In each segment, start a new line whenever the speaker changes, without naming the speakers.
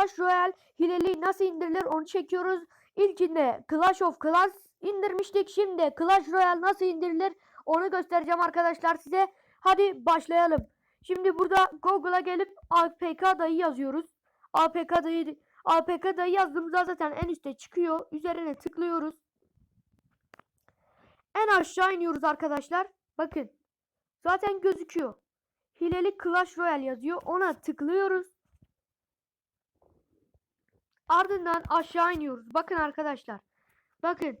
Clash Royale hileli nasıl indirilir onu çekiyoruz. İlkinde Clash of Clans indirmiştik. Şimdi Clash Royale nasıl indirilir onu göstereceğim arkadaşlar size. Hadi başlayalım. Şimdi burada Google'a gelip APK dayı yazıyoruz. APK dayı APK dayı yazdığımızda zaten en üstte çıkıyor. Üzerine tıklıyoruz. En aşağı iniyoruz arkadaşlar. Bakın. Zaten gözüküyor. Hileli Clash Royale yazıyor. Ona tıklıyoruz. Ardından aşağı iniyoruz. Bakın arkadaşlar. Bakın.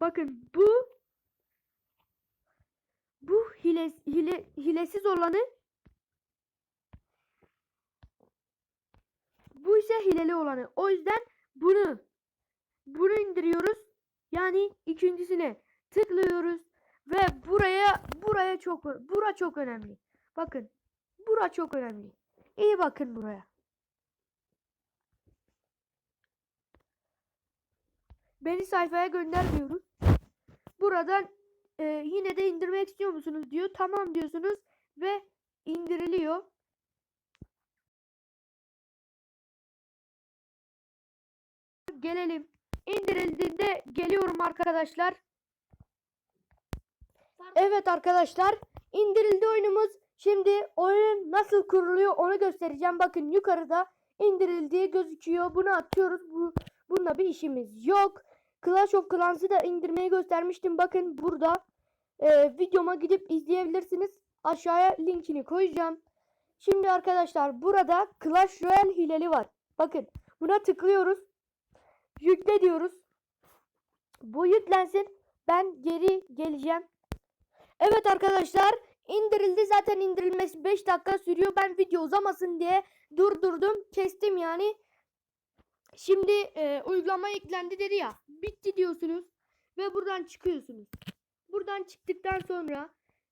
Bakın bu bu hile, hile, hilesiz olanı bu ise hileli olanı. O yüzden bunu bunu indiriyoruz. Yani ikincisine tıklıyoruz ve buraya buraya çok bura çok önemli. Bakın. Bura çok önemli. İyi bakın buraya. Beni sayfaya göndermiyoruz. Buradan e, yine de indirmek istiyor musunuz diyor. Tamam diyorsunuz ve indiriliyor. Gelelim. İndirildiğinde geliyorum arkadaşlar. Evet arkadaşlar indirildi oyunumuz. Şimdi oyun nasıl kuruluyor onu göstereceğim. Bakın yukarıda indirildiği gözüküyor. Bunu atıyoruz. Bu, bununla bir işimiz yok. Clash of Clans'ı da indirmeyi göstermiştim. Bakın burada e, videoma gidip izleyebilirsiniz. Aşağıya linkini koyacağım. Şimdi arkadaşlar burada Clash Royale hileli var. Bakın buna tıklıyoruz. Yükle diyoruz. Bu yüklensin. Ben geri geleceğim. Evet arkadaşlar indirildi zaten indirilmesi 5 dakika sürüyor. Ben video uzamasın diye durdurdum. Kestim yani. Şimdi e, uygulama eklendi dedi ya. Bitti diyorsunuz. Ve buradan çıkıyorsunuz. Buradan çıktıktan sonra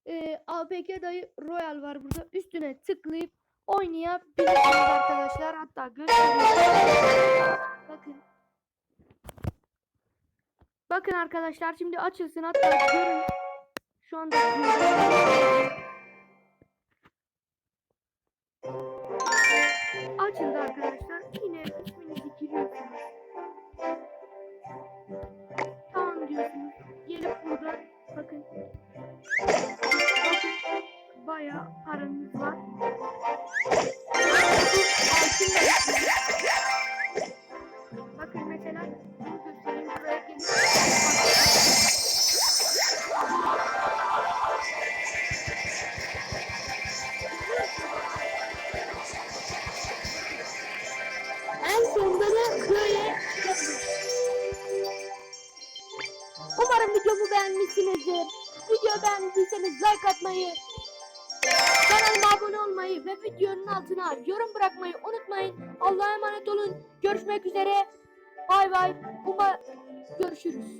e, APK dayı Royal var burada. Üstüne tıklayıp oynayabilirsiniz arkadaşlar. Hatta göstereyim. Bakın. Bakın arkadaşlar şimdi açılsın hatta görün. Şu anda açıldı arkadaşlar. Tamam diyorsunuz. Gelip burada bakın. Bakın bayağı paranız var. Bakın mesela bunu göstereyim Umarım videomu beğenmişsinizdir. Video beğendiyseniz like atmayı, kanalıma abone olmayı ve videonun altına yorum bırakmayı unutmayın. Allah'a emanet olun. Görüşmek üzere. Bay bay. Umar görüşürüz.